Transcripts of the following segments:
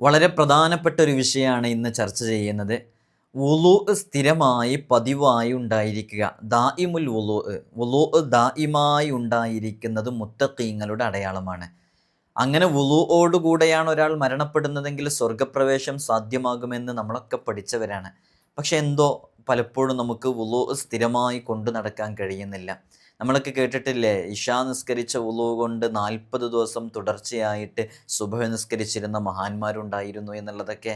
വളരെ പ്രധാനപ്പെട്ട ഒരു വിഷയമാണ് ഇന്ന് ചർച്ച ചെയ്യുന്നത്. വുളു സ്ഥിരമായി പതിവായി ഉണ്ടായിരിക്കുക. ദായിമുൽ വുളു വുളു ദായിമായി ഉണ്ടായിരിക്കുന്നത് മുത്തക്കീങ്ങളുടെ അടയാളമാണ്. അങ്ങനെ വുളുവോടുകൂടെയാണ് ഒരാൾ മരണപ്പെടുന്നതെങ്കിൽ സ്വർഗപ്രവേശം സാധ്യമാകുമെന്ന് നമ്മളൊക്കെ പഠിച്ചവരാണ്. പക്ഷെ എന്തോ പലപ്പോഴും നമുക്ക് വുളു സ്ഥിരമായി കൊണ്ടു നടക്കാൻ കഴിയുന്നില്ല. നമ്മളൊക്കെ കേട്ടിട്ടില്ലേ? ഇഷാ നിസ്കരിച്ച ഉളു കൊണ്ട് നാൽപ്പത് ദിവസം തുടർച്ചയായിട്ട് സുബഹ നിസ്കരിച്ചിരുന്ന മഹാന്മാരുണ്ടായിരുന്നു എന്നുള്ളതൊക്കെ.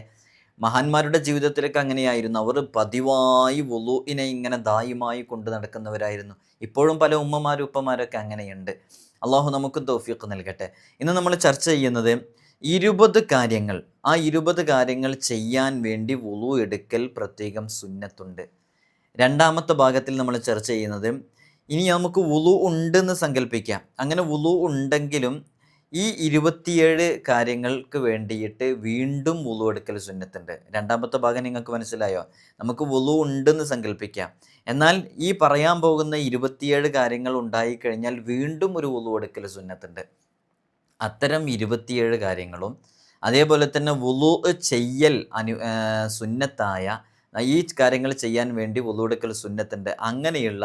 മഹാന്മാരുടെ ജീവിതത്തിലൊക്കെ അങ്ങനെയായിരുന്നു. അവർ പതിവായി വുളുവിനെ ഇങ്ങനെ ദായുമായി കൊണ്ടു നടക്കുന്നവരായിരുന്നു. ഇപ്പോഴും പല ഉമ്മമാരും ഉപ്പമാരൊക്കെ അങ്ങനെയുണ്ട്. അള്ളാഹു നമുക്ക് തോഫിയൊക്കെ നൽകട്ടെ. ഇന്ന് നമ്മൾ ചർച്ച ചെയ്യുന്നത് ഇരുപത് കാര്യങ്ങൾ. ആ ഇരുപത് കാര്യങ്ങൾ ചെയ്യാൻ വേണ്ടി വുളു എടുക്കൽ പ്രത്യേകം സുന്നത്തുണ്ട്. രണ്ടാമത്തെ ഭാഗത്തിൽ നമ്മൾ ചർച്ച ചെയ്യുന്നത് ഇനി നമുക്ക് വുളു ഉണ്ടെന്ന് സങ്കല്പിക്കാം അങ്ങനെ വുളു ഉണ്ടെങ്കിലും ഈ ഇരുപത്തിയേഴ് കാര്യങ്ങൾക്ക് വേണ്ടിയിട്ട് വീണ്ടും വുളു എടുക്കൽ സുന്നത്തുണ്ട്. രണ്ടാമത്തെ ഭാഗം നിങ്ങൾക്ക് മനസ്സിലായോ? നമുക്ക് വുളു ഉണ്ടെന്ന് സങ്കല്പിക്കാം എന്നാൽ ഈ പറയാൻ പോകുന്ന ഇരുപത്തിയേഴ് കാര്യങ്ങൾ ഉണ്ടായിക്കഴിഞ്ഞാൽ വീണ്ടും ഒരു വുളു എടുക്കൽ സുന്നത്തുണ്ട്. അത്തരം ഇരുപത്തിയേഴ് കാര്യങ്ങളും അതേപോലെ തന്നെ വുളു ചെയ്യൽ അനു സുന്നത്തായ ഈ കാര്യങ്ങൾ ചെയ്യാൻ വേണ്ടി വുളു എടുക്കൽ സുന്നത്തുണ്ട്. അങ്ങനെയുള്ള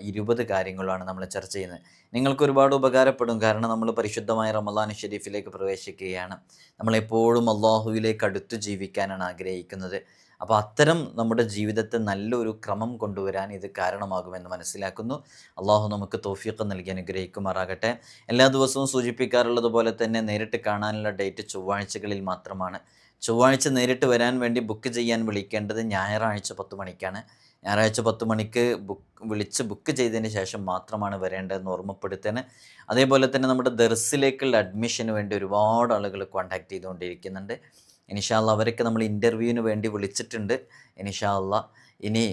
ഇരുപത് കാര്യങ്ങളാണ് നമ്മൾ ചർച്ച ചെയ്യുന്നത്. നിങ്ങൾക്ക് ഒരുപാട് ഉപകാരപ്പെടും. കാരണം നമ്മൾ പരിശുദ്ധമായ റമദാൻ ഷെരീഫിലേക്ക് പ്രവേശിക്കുകയാണ്. നമ്മളെപ്പോഴും അള്ളാഹുവിലേക്ക് അടുത്ത് ജീവിക്കാനാണ് ആഗ്രഹിക്കുന്നത്. അപ്പോൾ അത്തരം നമ്മുടെ ജീവിതത്തെ നല്ലൊരു ക്രമം കൊണ്ടുവരാൻ ഇത് കാരണമാകുമെന്ന് മനസ്സിലാക്കുന്നു. അള്ളാഹു നമുക്ക് തോഫീഖ് നൽകി അനുഗ്രഹിക്കുമാറാകട്ടെ. എല്ലാ ദിവസവും സൂചിപ്പിക്കാറുള്ളത് പോലെ തന്നെ നേരിട്ട് കാണാനുള്ള ഡേറ്റ് ചൊവ്വാഴ്ചകളിൽ മാത്രമാണ്. ചൊവ്വാഴ്ച നേരിട്ട് വരാൻ വേണ്ടി ബുക്ക് ചെയ്യാൻ വിളിക്കേണ്ടത് ഞായറാഴ്ച പത്ത് മണിക്കാണ്. ഞായറാഴ്ച പത്ത് മണിക്ക് ബുക്ക് വിളിച്ച് ബുക്ക് ചെയ്തതിന് ശേഷം മാത്രമാണ് വരേണ്ടതെന്ന് ഓർമ്മപ്പെടുത്തേണ്. അതേപോലെ തന്നെ നമ്മുടെ ദർസിലേക്കുള്ള അഡ്മിഷന് വേണ്ടി ഒരുപാട് ആളുകൾ കോൺടാക്ട് ചെയ്തുകൊണ്ടിരിക്കുന്നുണ്ട്. ഇനിഷാല്ല അവരൊക്കെ നമ്മൾ ഇന്റർവ്യൂവിന് വേണ്ടി വിളിച്ചിട്ടുണ്ട്. ഇനിഷാല്ല ഇനി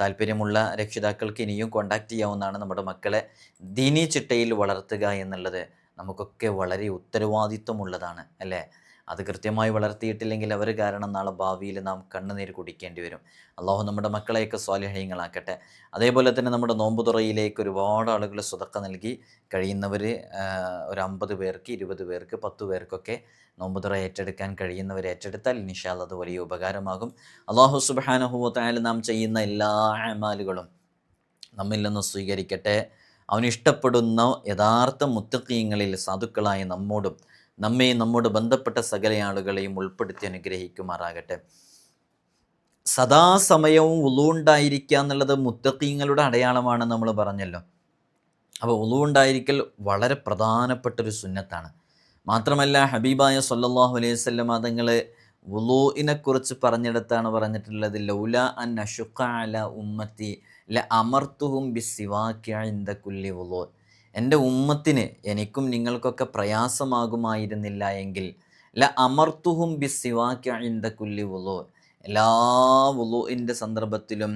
താല്പര്യമുള്ള രക്ഷിതാക്കൾക്ക് ഇനിയും കോൺടാക്ട് ചെയ്യാവുന്നതാണ് നമ്മുടെ മക്കളെ ദീനി ചിട്ടയിൽ വളർത്തുക എന്നുള്ളത് നമുക്കൊക്കെ വളരെ ഉത്തരവാദിത്വമുള്ളതാണ് അല്ലേ? അത് കൃത്യമായി വളർത്തിയിട്ടില്ലെങ്കിൽ അവർ കാരണം നാളെ ഭാവിയിൽ നാം കണ്ണുനീര് കുടിക്കേണ്ടി വരും. അള്ളാഹു നമ്മുടെ മക്കളെയൊക്കെ സ്വാലിഹ്യങ്ങളാക്കട്ടെ അതേപോലെ തന്നെ നമ്മുടെ നോമ്പ് തുറയിലേക്ക് ഒരുപാട് ആളുകൾ സ്വതക്ക നൽകി. കഴിയുന്നവർ ഒരു അമ്പത് പേർക്ക് ഇരുപത് പേർക്ക് പത്ത് പേർക്കൊക്കെ നോമ്പ് തുറ ഏറ്റെടുക്കാൻ കഴിയുന്നവർ ഏറ്റെടുത്താൽ ഇൻഷാൽ അത് വലിയ ഉപകാരമാകും. അള്ളാഹു സുബാനഹുവത്തായാലും നാം ചെയ്യുന്ന എല്ലാ അമാലുകളും നമ്മിൽ നിന്ന് സ്വീകരിക്കട്ടെ. അവനിഷ്ടപ്പെടുന്ന യഥാർത്ഥ മുത്തക്കീങ്ങളിൽ സാധുക്കളായ നമ്മോടും നമ്മെ നമ്മോട് ബന്ധപ്പെട്ട സകല ആളുകളെയും ഉൾപ്പെടുത്തി അനുഗ്രഹിക്കുമാറാകട്ടെ. സദാസമയവും ഉളുണ്ടായിരിക്കുക എന്നുള്ളത് മുത്തക്കീങ്ങളുടെ അടയാളമാണ് നമ്മൾ പറഞ്ഞല്ലോ. അപ്പോൾ ഉളുണ്ടായിരിക്കൽ വളരെ പ്രധാനപ്പെട്ടൊരു സുന്നത്താണ്. മാത്രമല്ല ഹബീബായ സല്ലാഹു അലൈഹി വസല്ലം തങ്ങൾ വുളൂഇനെക്കുറിച്ച് പറഞ്ഞെടുത്താണ് പറഞ്ഞിട്ടുള്ളത് ലൗല അൻ അഷുഖ അല ഉമ്മത്തി ല അമർത്തുഹും ബി സിവാക്യ കുല്ലി വുളൂ എന്റെ ഉമ്മത്തിന് എനിക്കും നിങ്ങൾക്കൊക്കെ പ്രയാസമാകുമായിരുന്നില്ല എങ്കിൽ ല അമർത്തുഹും ബി സിവാക്യ കുല്ലി വുളൂ. എല്ലാ വുളൂഇന്റെ സന്ദർഭത്തിലും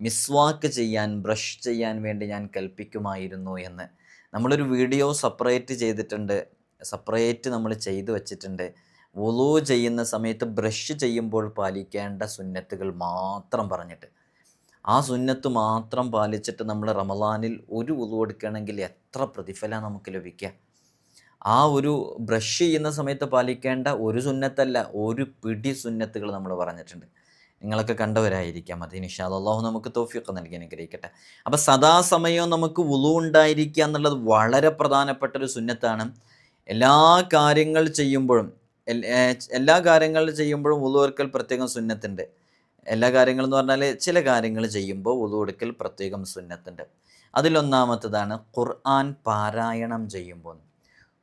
മിസ്വാക്ക് ചെയ്യാൻ ബ്രഷ് ചെയ്യാൻ വേണ്ടി ഞാൻ കൽപ്പിക്കുമായിരുന്നു എന്ന്. നമ്മളൊരു വീഡിയോ സെപ്പറേറ്റ് ചെയ്തിട്ടുണ്ട്. സെപ്പറേറ്റ് നമ്മൾ ചെയ്തു വച്ചിട്ടുണ്ട്. വുളു ചെയ്യുന്ന സമയത്ത് ബ്രഷ് ചെയ്യുമ്പോൾ പാലിക്കേണ്ട സുന്നത്തുകൾ മാത്രം പറഞ്ഞിട്ട്. ആ സുന്നത്ത് മാത്രം പാലിച്ചിട്ട് നമ്മൾ റമദാനിൽ ഒരു വുളു എടുക്കണമെങ്കിൽ എത്ര പ്രതിഫലം നമുക്ക് ലഭിക്കുക ആ ഒരു ബ്രഷ് ചെയ്യുന്ന സമയത്ത് പാലിക്കേണ്ട ഒരു സുന്നത്തല്ല ഒരു പിടി സുന്നത്തുകൾ നമ്മൾ പറഞ്ഞിട്ടുണ്ട്. നിങ്ങളൊക്കെ കണ്ടവരായിരിക്കാം. അത് നിഷാദ് അള്ളാഹു നമുക്ക് തോഫിയൊക്കെ നൽകി അനുഗ്രഹിക്കട്ടെ. അപ്പോൾ സദാസമയവും നമുക്ക് വുളു ഉണ്ടായിരിക്കുക എന്നുള്ളത് വളരെ പ്രധാനപ്പെട്ട ഒരു സുന്നത്താണ്. എല്ലാ കാര്യങ്ങൾ ചെയ്യുമ്പോഴും എല്ലാ കാര്യങ്ങൾ ചെയ്യുമ്പോഴും വുളു എടുക്കൽ പ്രത്യേകം സുന്നത്തുണ്ട്. എല്ലാ കാര്യങ്ങളും എന്ന് പറഞ്ഞാൽ ചില കാര്യങ്ങൾ ചെയ്യുമ്പോൾ വുളു എടുക്കൽ പ്രത്യേകം സുന്നത്തുണ്ട്. അതിലൊന്നാമത്തതാണ് ഖുർആൻ പാരായണം ചെയ്യുമ്പോൾ.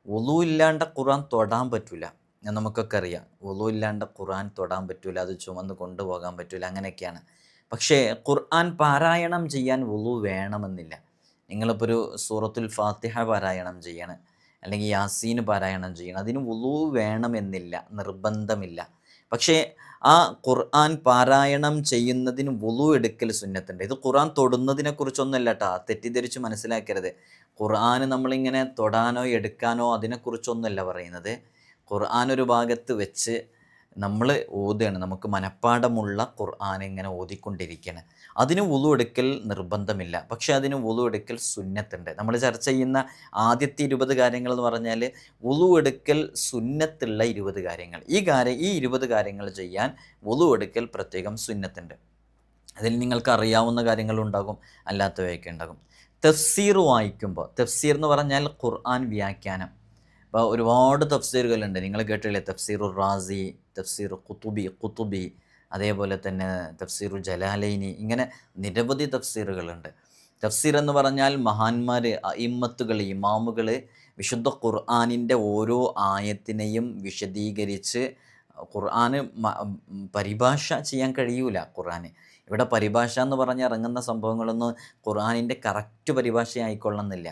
വുളു ഇല്ലാണ്ട് ഖുർആൻ തൊടാൻ പറ്റില്ല നമുക്കൊക്കെ അറിയാം. വുളു ഇല്ലാണ്ട് ഖുർആൻ തൊടാൻ പറ്റില്ല അത് ചുമന്ന് കൊണ്ടുപോകാൻ പറ്റില്ല അങ്ങനെയൊക്കെയാണ്. പക്ഷേ ഖുർആൻ പാരായണം ചെയ്യാൻ വുളു വേണമെന്നില്ല. നിങ്ങളിപ്പോൾ ഒരു സൂറത്തുൽ ഫാത്തിഹ പാരായണം ചെയ്യണം. അല്ലെങ്കിൽ യാസീന് പാരായണം ചെയ്യണം. അതിന് വുളു വേണമെന്നില്ല. നിർബന്ധമില്ല. പക്ഷേ ആ ഖുർആൻ പാരായണം ചെയ്യുന്നതിന് വുളു എടുക്കൽ സുന്നത്തുണ്ട്. ഇത് ഖുർആൻ തൊടുന്നതിനെ കുറിച്ചൊന്നുമല്ല കേട്ടോ തെറ്റിദ്ധരിച്ച് മനസ്സിലാക്കരുത്. ഖുർആൻ നമ്മളിങ്ങനെ തൊടാനോ എടുക്കാനോ അതിനെക്കുറിച്ചൊന്നുമല്ല പറയുന്നത്. ഖുർആൻ ഒരു ഭാഗത്ത് വെച്ച് നമ്മൾ ഓതുകയാണ് നമുക്ക് മനഃപ്പാടമുള്ള ഖുർആൻ ഇങ്ങനെ ഓതിക്കൊണ്ടിരിക്കുകയാണ് അതിന് വുളു എടുക്കൽ നിർബന്ധമില്ല. പക്ഷേ അതിന് വുളു എടുക്കൽ സുന്നത്തുണ്ട്. നമ്മൾ ചർച്ച ചെയ്യുന്ന ആദ്യത്തെ ഇരുപത് കാര്യങ്ങൾ എന്ന് പറഞ്ഞാൽ വുളു എടുക്കൽ സുന്നത്തുള്ള ഇരുപത് കാര്യങ്ങൾ. ഈ കാര്യം ഈ ഇരുപത് കാര്യങ്ങൾ ചെയ്യാൻ വുളു എടുക്കൽ പ്രത്യേകം സുന്നത്തുണ്ട്. അതിൽ നിങ്ങൾക്ക് അറിയാവുന്ന കാര്യങ്ങൾ ഉണ്ടാകും അല്ലാത്തവയൊക്കെ ഉണ്ടാകും. തഫ്സീർ വായിക്കുമ്പോൾ തഫ്സീർ എന്ന് പറഞ്ഞാൽ ഖുർആൻ വ്യാഖ്യാനം. അപ്പോൾ ഒരുപാട് തഫ്സീറുകളുണ്ട്. നിങ്ങൾ കേട്ടില്ലേ തഫ്സീർ റാസി തഫ്സീർ കുത്തുബി കുത്തുബി അതേപോലെ തന്നെ തഫ്സീറു ജലാലൈനി ഇങ്ങനെ നിരവധി തഫ്സീറുകളുണ്ട്. തഫ്സീർ എന്ന് പറഞ്ഞാൽ മഹാന്മാർ ഇമ്മത്തുകൾ ഇമാമുകൾ വിശുദ്ധ ഖുർആാനിന്റെ ഓരോ ആയത്തിനെയും വിശദീകരിച്ച് ഖുർആന് പരിഭാഷ ചെയ്യാൻ കഴിയൂല ഖുർആന്. ഇവിടെ പരിഭാഷ എന്ന് പറഞ്ഞ് ഇറങ്ങുന്ന സംഭവങ്ങളൊന്നും ഖുർആാനിന്റെ കറക്റ്റ് പരിഭാഷ ആയിക്കൊള്ളുന്നില്ല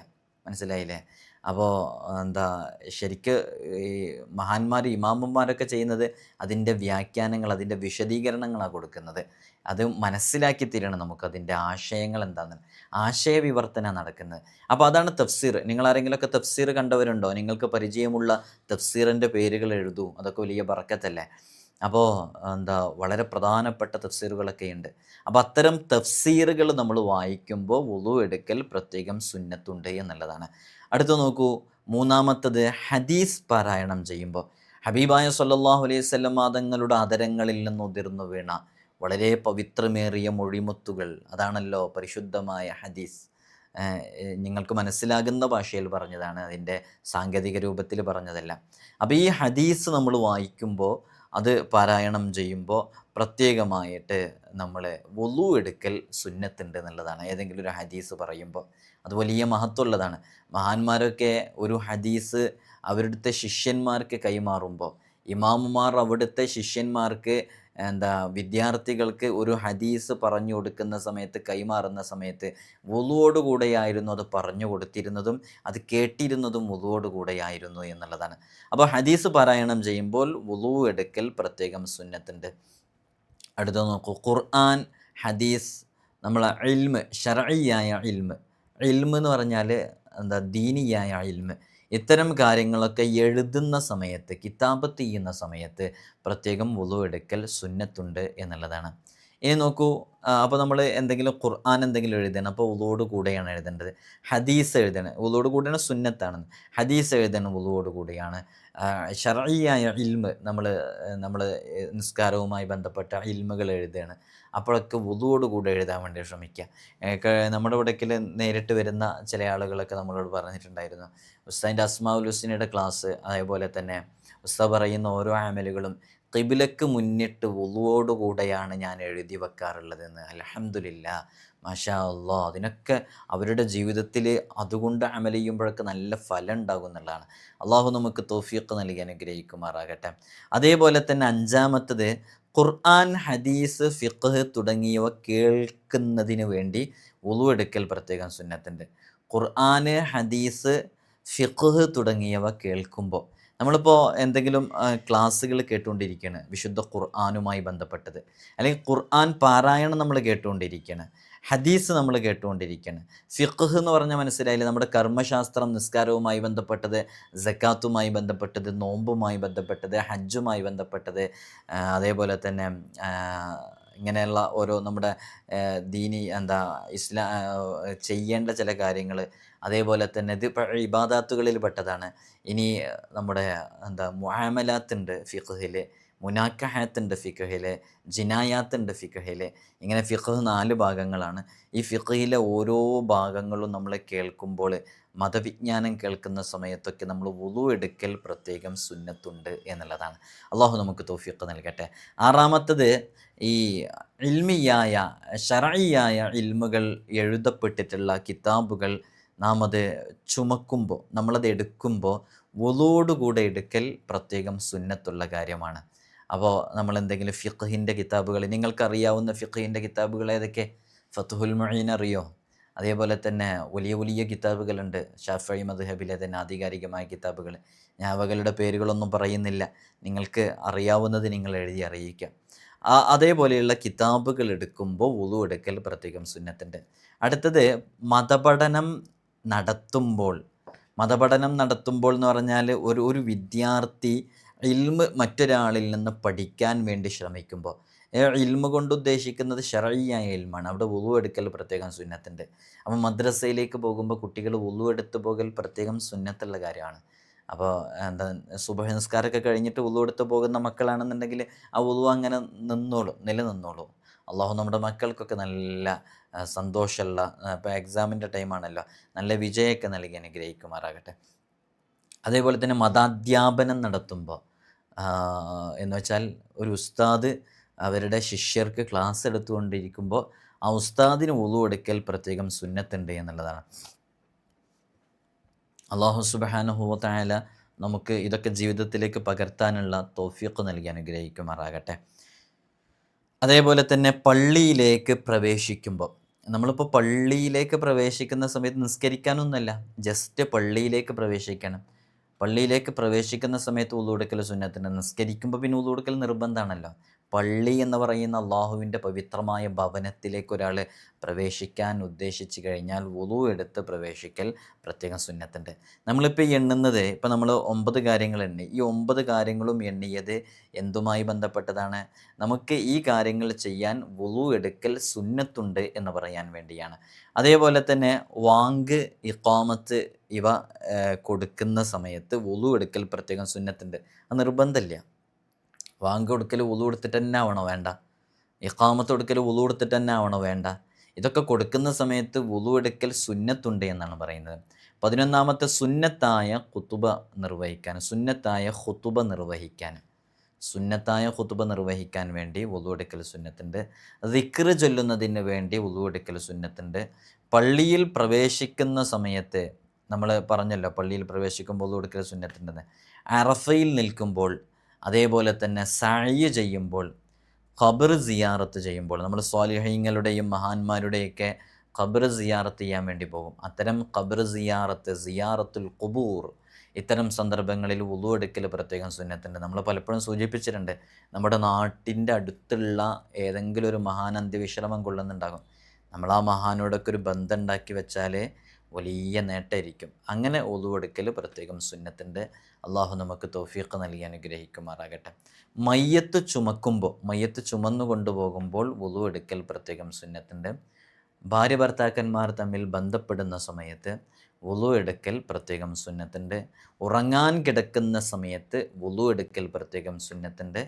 മനസ്സിലായില്ലേ? അപ്പോൾ എന്താ ശരിക്ക് ഈ മഹാന്മാർ ഇമാമുമാരൊക്കെ ചെയ്യുന്നത് അതിന്റെ വ്യാഖ്യാനങ്ങൾ അതിന്റെ വിശദീകരണങ്ങളാണ് കൊടുക്കുന്നത്. അത് മനസ്സിലാക്കി തരണം നമുക്ക് അതിന്റെ ആശയങ്ങൾ എന്താണെന്ന് ആശയവിവർത്തന നടക്കുന്നത്. അപ്പോൾ അതാണ് തഫ്സീർ. നിങ്ങൾ ആരെങ്കിലുമൊക്കെ തഫ്സീർ കണ്ടവരുണ്ടോ? നിങ്ങൾക്ക് പരിചയമുള്ള തഫ്സീറിന്റെ പേരുകൾ എഴുതൂ. അതൊക്കെ വലിയ ബറക്കത്തല്ലേ? അപ്പോൾ എന്താ വളരെ പ്രധാനപ്പെട്ട തഫ്സീറുകളൊക്കെ ഉണ്ട് അപ്പോൾ അത്തരം തഫ്സീറുകൾ നമ്മൾ വായിക്കുമ്പോൾ വുളു എടുക്കൽ പ്രത്യേകം സുന്നത്തുണ്ട് എന്നുള്ളതാണ്. അടുത്ത നോക്കൂ മൂന്നാമത്തത് ഹദീസ് പാരായണം ചെയ്യുമ്പോൾ. ഹബീബായ സല്ലല്ലാഹു അലൈഹി വസല്ലം തങ്ങളുടെ അതരങ്ങളിൽ നിന്ന് ഉതിർന്നു വീണ വളരെ പവിത്രമേറിയ മൊഴിമുത്തുകൾ. അതാണല്ലോ പരിശുദ്ധമായ ഹദീസ്. നിങ്ങൾക്ക് മനസ്സിലാകുന്ന ഭാഷയിൽ പറഞ്ഞതാണ് അതിന്റെ സാങ്കേതിക രൂപത്തിൽ പറഞ്ഞതല്ല. അപ്പോൾ ഈ ഹദീസ് നമ്മൾ വായിക്കുമ്പോൾ അത് പാരായണം ചെയ്യുമ്പോൾ പ്രത്യേകമായിട്ട് നമ്മൾ വലു എടുക്കൽ സുന്നത്തുണ്ട് എന്നുള്ളതാണ്. ഏതെങ്കിലും ഒരു ഹദീസ് പറയുമ്പോൾ അത് വലിയ മഹത്വമുള്ളതാണ്. മഹാന്മാരൊക്കെ ഒരു ഹദീസ് അവരുടെ ശിഷ്യന്മാർക്ക് കൈമാറുമ്പോൾ ഇമാമുമാർ അവിടുത്തെ ശിഷ്യന്മാർക്ക് എന്താ വിദ്യാർത്ഥികൾക്ക് ഒരു ഹദീസ് പറഞ്ഞു കൊടുക്കുന്ന സമയത്ത് കൈമാറുന്ന സമയത്ത് വുളുവോടുകൂടെയായിരുന്നു അത് പറഞ്ഞു കൊടുത്തിരുന്നതും അത് കേട്ടിരുന്നതും വുളുവോടുകൂടെയായിരുന്നു എന്നുള്ളതാണ്. അപ്പോൾ ഹദീസ് പാരായണം ചെയ്യുമ്പോൾ വുളു എടുക്കൽ പ്രത്യേകം സുന്നത്തുണ്ട്. അടുത്ത നോക്കൂ ഖുർആൻ ഹദീസ് നമ്മളെ ഇൽമ് ഷറയ്യായ ഇൽമ്. ഇൽമ് എന്ന് പറഞ്ഞാൽ എന്താ ദീനിയായ ഇൽമ്. ഇത്തരം കാര്യങ്ങളൊക്കെ എഴുതുന്ന സമയത്ത് കിതാബത്ത് ചെയ്യുന്ന സമയത്ത് പ്രത്യേകം വുളു എടുക്കൽ സുന്നത്തുണ്ട് എന്നുള്ളതാണ്. ഇനി നോക്കൂ അപ്പോൾ നമ്മൾ എന്തെങ്കിലും ഖുർആൻ എന്തെങ്കിലും എഴുതണം അപ്പോൾ ഉളുവോട് കൂടെയാണ് എഴുതേണ്ടത്. ഹദീസ് എഴുതണം. ഉളുവോട് കൂടെയാണ് സുന്നത്താണ് ഹദീസ് എഴുതണം ഉളുവോട് കൂടെയാണ്. ഷറിയായ ഇൽമ് നമ്മൾ നമ്മൾ നിസ്കാരവുമായി ബന്ധപ്പെട്ട ഇൽമുകൾ എഴുതുകയാണ് അപ്പോഴൊക്കെ ഉളുവോട് കൂടെ എഴുതാൻ വേണ്ടി ശ്രമിക്കുക. നമ്മുടെ ഇവിടേക്കിൽ നേരിട്ട് വരുന്ന ചില ആളുകളൊക്കെ നമ്മളോട് പറഞ്ഞിട്ടുണ്ടായിരുന്നു. ഉസ്താദിന്റെ അസ്മാഉൽ ഹുസിനയുടെ ക്ലാസ് അതേപോലെ തന്നെ ഉസ്താദ് പറയുന്ന ഓരോ ആമലുകളും കിബിലക്ക് മുന്നിട്ട് വുളുവോടുകൂടെയാണ് ഞാൻ എഴുതി വെക്കാറുള്ളതെന്ന്. അലഹമില്ല മാഷാ അള്ളാ അതിനൊക്കെ അവരുടെ ജീവിതത്തിൽ അതുകൊണ്ട് അമൽ ചെയ്യുമ്പോഴൊക്കെ നല്ല ഫലം ഉണ്ടാകും എന്നുള്ളതാണ്. അള്ളാഹു നമുക്ക് തോഫീക്ക് നൽകി അനുഗ്രഹിക്കുമാറാകട്ടെ. അതേപോലെ തന്നെ അഞ്ചാമത്തത് ഖുർആൻ ഹദീസ് ഫിഖ് തുടങ്ങിയവ കേൾക്കുന്നതിന് വേണ്ടി ഉളു എടുക്കൽ പ്രത്യേകം സുന്നത്തുണ്ട്. ഖുർആൻ ഹദീസ് ഫിഖ് തുടങ്ങിയവ കേൾക്കുമ്പോൾ നമ്മളിപ്പോൾ എന്തെങ്കിലും ക്ലാസ്സുകൾ കേട്ടുകൊണ്ടിരിക്കുകയാണ് വിശുദ്ധ ഖുർആാനുമായി ബന്ധപ്പെട്ടത്. അല്ലെങ്കിൽ ഖുർആൻ പാരായണം നമ്മൾ കേട്ടുകൊണ്ടിരിക്കുകയാണ് ഹദീസ് നമ്മൾ കേട്ടുകൊണ്ടിരിക്കുകയാണ് ഫിഖ് എന്ന് പറഞ്ഞ മനസ്സിലായില്ലേ? നമ്മുടെ കർമ്മശാസ്ത്രം നിസ്കാരവുമായി ബന്ധപ്പെട്ടത് ജക്കാത്തുമായി ബന്ധപ്പെട്ടത് നോമ്പുമായി ബന്ധപ്പെട്ടത് ഹജ്ജുമായി ബന്ധപ്പെട്ടത് അതേപോലെ തന്നെ ഇങ്ങനെയുള്ള ഓരോ നമ്മുടെ ദീനി എന്താ ഇസ്ലാ ചെയ്യേണ്ട ചില കാര്യങ്ങൾ അതേപോലെ തന്നെ ഇത് ഇബാദാത്തുകളിൽ പെട്ടതാണ്. ഇനി നമ്മുടെ എന്താ മുഹാമലാത്തുണ്ട് ഫിഖഹിൽ മുനാക്കഹത്തുണ്ട് ഫിഖഹിൽ ജിനായാത്തുണ്ട് ഫിഖഹിൽ ഇങ്ങനെ ഫിഖ് നാല് ഭാഗങ്ങളാണ്. ഈ ഫിഖഹിലെ ഓരോ ഭാഗങ്ങളും നമ്മൾ കേൾക്കുമ്പോൾ മതവിജ്ഞാനം കേൾക്കുന്ന സമയത്തൊക്കെ നമ്മൾ വുളു എടുക്കൽ പ്രത്യേകം സുന്നത്തുണ്ട് എന്നുള്ളതാണ്. അള്ളാഹു നമുക്ക് തോഫിയൊക്കെ നൽകട്ടെ. ആറാമത്തത് ഈ ഇൽമിയായ ഷറയിയായ ഇൽമുകൾ എഴുതപ്പെട്ടിട്ടുള്ള കിതാബുകൾ നാം അത് ചുമക്കുമ്പോൾ നമ്മളത് എടുക്കുമ്പോൾ വുളുവോടുകൂടെ എടുക്കൽ പ്രത്യേകം സുന്നത്തുള്ള കാര്യമാണ്. അപ്പോൾ നമ്മൾ എന്തെങ്കിലും ഫിഖഹിന്റെ കിതാബുകൾ നിങ്ങൾക്കറിയാവുന്ന ഫിഖഹിന്റെ കിതാബുകൾ ഏതൊക്കെ? ഫത്തുഹുൽ മൊഴീൻ അറിയോ? അതേപോലെ തന്നെ വലിയ വലിയ കിതാബുകളുണ്ട്. ഷാഫി മദ്ഹബിലെ തന്നെ ആധികാരികമായ കിതാബുകൾ. ഞാൻ അവകളുടെ പേരുകളൊന്നും പറയുന്നില്ല. നിങ്ങൾക്ക് അറിയാവുന്നത് നിങ്ങൾ എഴുതി അറിയിക്കാം. ആ അതേപോലെയുള്ള കിതാബുകൾ എടുക്കുമ്പോൾ ഉളു എടുക്കൽ പ്രത്യേകം സുന്നത്തിന്റെ അടുത്തത് മതപഠനം നടത്തുമ്പോൾ. മതപഠനം നടത്തുമ്പോൾ എന്ന് പറഞ്ഞാൽ ഒരു ഒരു വിദ്യാർത്ഥി ഇൽമ് മറ്റൊരാളിൽ നിന്ന് പഠിക്കാൻ വേണ്ടി ശ്രമിക്കുമ്പോൾ. ഇൽമ കൊണ്ട് ഉദ്ദേശിക്കുന്നത് ഷറയ്യായ ഇൽമാണ്. അവിടെ വുളു എടുക്കൽ പ്രത്യേകം സുന്നത്തിന്റെ അപ്പോൾ മദ്രസയിലേക്ക് പോകുമ്പോൾ കുട്ടികൾ വുളു എടുത്ത് പോകൽ പ്രത്യേകം സുന്നത്തുള്ള കാര്യമാണ്. അപ്പോൾ എന്താ സുബഹ നിസ്കാരമൊക്കെ കഴിഞ്ഞിട്ട് ഉളു എടുത്ത് പോകുന്ന മക്കളാണെന്നുണ്ടെങ്കിൽ ആ ഉളു അങ്ങനെ നിന്നോളും നിലനിന്നോളും. അള്ളാഹു നമ്മുടെ മക്കൾക്കൊക്കെ നല്ല സന്തോഷമുള്ള ഇപ്പോൾ എക്സാമിന്റെ ടൈമാണല്ലോ നല്ല വിജയമൊക്കെ നൽകി അനുഗ്രഹിക്കുമാറാകട്ടെ. അതേപോലെ തന്നെ മതാധ്യാപനം നടത്തുമ്പോൾ എന്ന് വെച്ചാൽ ഒരു ഉസ്താദ് അവരുടെ ശിഷ്യർക്ക് ക്ലാസ് എടുത്തുകൊണ്ടിരിക്കുമ്പോൾ ആ ഉസ്താദിന് ഉളു എടുക്കൽ പ്രത്യേകം സുന്നത്തുണ്ട് എന്നുള്ളതാണ്. അള്ളാഹു സുബാനുഹൂത്തായാല നമുക്ക് ഇതൊക്കെ ജീവിതത്തിലേക്ക് പകർത്താനുള്ള തോഫിയൊക്കെ നൽകി അനുഗ്രഹിക്കുമാറാകട്ടെ. അതേപോലെ തന്നെ പള്ളിയിലേക്ക് പ്രവേശിക്കുമ്പോൾ നമ്മളിപ്പോൾ പള്ളിയിലേക്ക് പ്രവേശിക്കുന്ന സമയത്ത് നിസ്കരിക്കാനൊന്നുമല്ല ജസ്റ്റ് പള്ളിയിലേക്ക് പ്രവേശിക്കണം. പള്ളിയിലേക്ക് പ്രവേശിക്കുന്ന സമയത്ത് ഉള്ളൂടുക്കൽ സുന്നത്തിന് നിസ്കരിക്കുമ്പോൾ പിന്നെ ഉള്ളൂടുക്കൽ നിർബന്ധമാണല്ലോ. പള്ളി എന്ന് പറയുന്ന അള്ളാഹുവിന്റെ പവിത്രമായ ഭവനത്തിലേക്ക് ഒരാൾ പ്രവേശിക്കാൻ ഉദ്ദേശിച്ച് കഴിഞ്ഞാൽ വുളു എടുത്ത് പ്രവേശിക്കൽ പ്രത്യേകം സുന്നത്തുണ്ട്. നമ്മളിപ്പോൾ എണ്ണുന്നത് ഇപ്പോൾ നമ്മൾ ഒമ്പത് കാര്യങ്ങൾ എണ്ണി. ഈ ഒമ്പത് കാര്യങ്ങളും എണ്ണിയത് എന്തുമായി ബന്ധപ്പെട്ടതാണ്? നമുക്ക് ഈ കാര്യങ്ങൾ ചെയ്യാൻ വുളു എടുക്കൽ സുന്നത്തുണ്ട് എന്ന് പറയാൻ വേണ്ടിയാണ്. അതേപോലെ തന്നെ വാങ്ക് ഇഖാമത്ത് ഇവ കൊടുക്കുന്ന സമയത്ത് വുളു എടുക്കൽ പ്രത്യേകം സുന്നത്തുണ്ട്. അത് നിർബന്ധമില്ല. വാങ്ക് കൊടുക്കൽ ഉളു കൊടുത്തിട്ട് തന്നെ ആവണോ വേണ്ട? ഇഖാമത്ത് കൊടുക്കൽ ഉളു കൊടുത്തിട്ട് തന്നെ ആവണോ വേണ്ട? ഇതൊക്കെ കൊടുക്കുന്ന സമയത്ത് ഉളു എടുക്കൽ സുന്നത്തുണ്ട് എന്നാണ് പറയുന്നത്. പതിനൊന്നാമത്തെ സുന്നത്തായ കുത്തുബ നിർവഹിക്കാൻ സുന്നത്തായ ഹുത്തുബ നിർവഹിക്കാൻ സുന്നത്തായ ഹുത്തുബ നിർവഹിക്കാൻ വേണ്ടി വുളു എടുക്കൽ സുന്നത്തുണ്ട്. ദിക്ർ ചൊല്ലുന്നതിന് വേണ്ടി വുളു എടുക്കൽ സുന്നത്തുണ്ട്. പള്ളിയിൽ പ്രവേശിക്കുന്ന സമയത്ത് നമ്മൾ പറഞ്ഞല്ലോ പള്ളിയിൽ പ്രവേശിക്കുമ്പോൾ ഉളുവെടുക്കൽ സുന്നത്തുണ്ടെന്ന്. അറഫയിൽ നിൽക്കുമ്പോൾ അതേപോലെ തന്നെ സഴ് ചെയ്യുമ്പോൾ ഖബർ സിയാറത്ത് ചെയ്യുമ്പോൾ നമ്മൾ സ്വാലിഹീങ്ങളുടെയും മഹാന്മാരുടെയൊക്കെ ഖബർ സിയാറത്ത് ചെയ്യാൻ വേണ്ടി പോകും. അത്തരം ഖബർ സിയാറത്ത് സിയാറത്തുൽ ഖുബൂർ ഇത്തരം സന്ദർഭങ്ങളിൽ ഉളു എടുക്കൽ പ്രത്യേകം സുന്നത്തുണ്ട്. നമ്മൾ പലപ്പോഴും സൂചിപ്പിച്ചിട്ടുണ്ട് നമ്മുടെ നാട്ടിന്റെ അടുത്തുള്ള ഏതെങ്കിലും ഒരു മഹാൻ അന്ത്യവിശ്രമം കൊള്ളുന്നുണ്ടാകും. നമ്മൾ ആ മഹാനോടൊക്കെ ഒരു ബന്ധം ഉണ്ടാക്കി വെച്ചാൽ വലിയ നേട്ടമായിരിക്കും. അങ്ങനെ ഒതുവെടുക്കൽ പ്രത്യേകം സുന്നത്തിന്റെ അള്ളാഹു നമുക്ക് തോഫീഖ് നൽകി അനുഗ്രഹിക്കുമാറാകട്ടെ. മയ്യത്ത് ചുമക്കുമ്പോൾ മയ്യത്ത് ചുമന്നു കൊണ്ടുപോകുമ്പോൾ ഒതുവെടുക്കൽ പ്രത്യേകം സുന്നത്തിന്റെ ഭാര്യ ഭർത്താക്കന്മാർ തമ്മിൽ ബന്ധപ്പെടുന്ന സമയത്ത് വുളു എടുക്കൽ പ്രത്യേകം സുന്നത്തിന്റെ ഉറങ്ങാൻ കിടക്കുന്ന സമയത്ത് വുളു എടുക്കൽ പ്രത്യേകം സുന്നത്തിന്റെ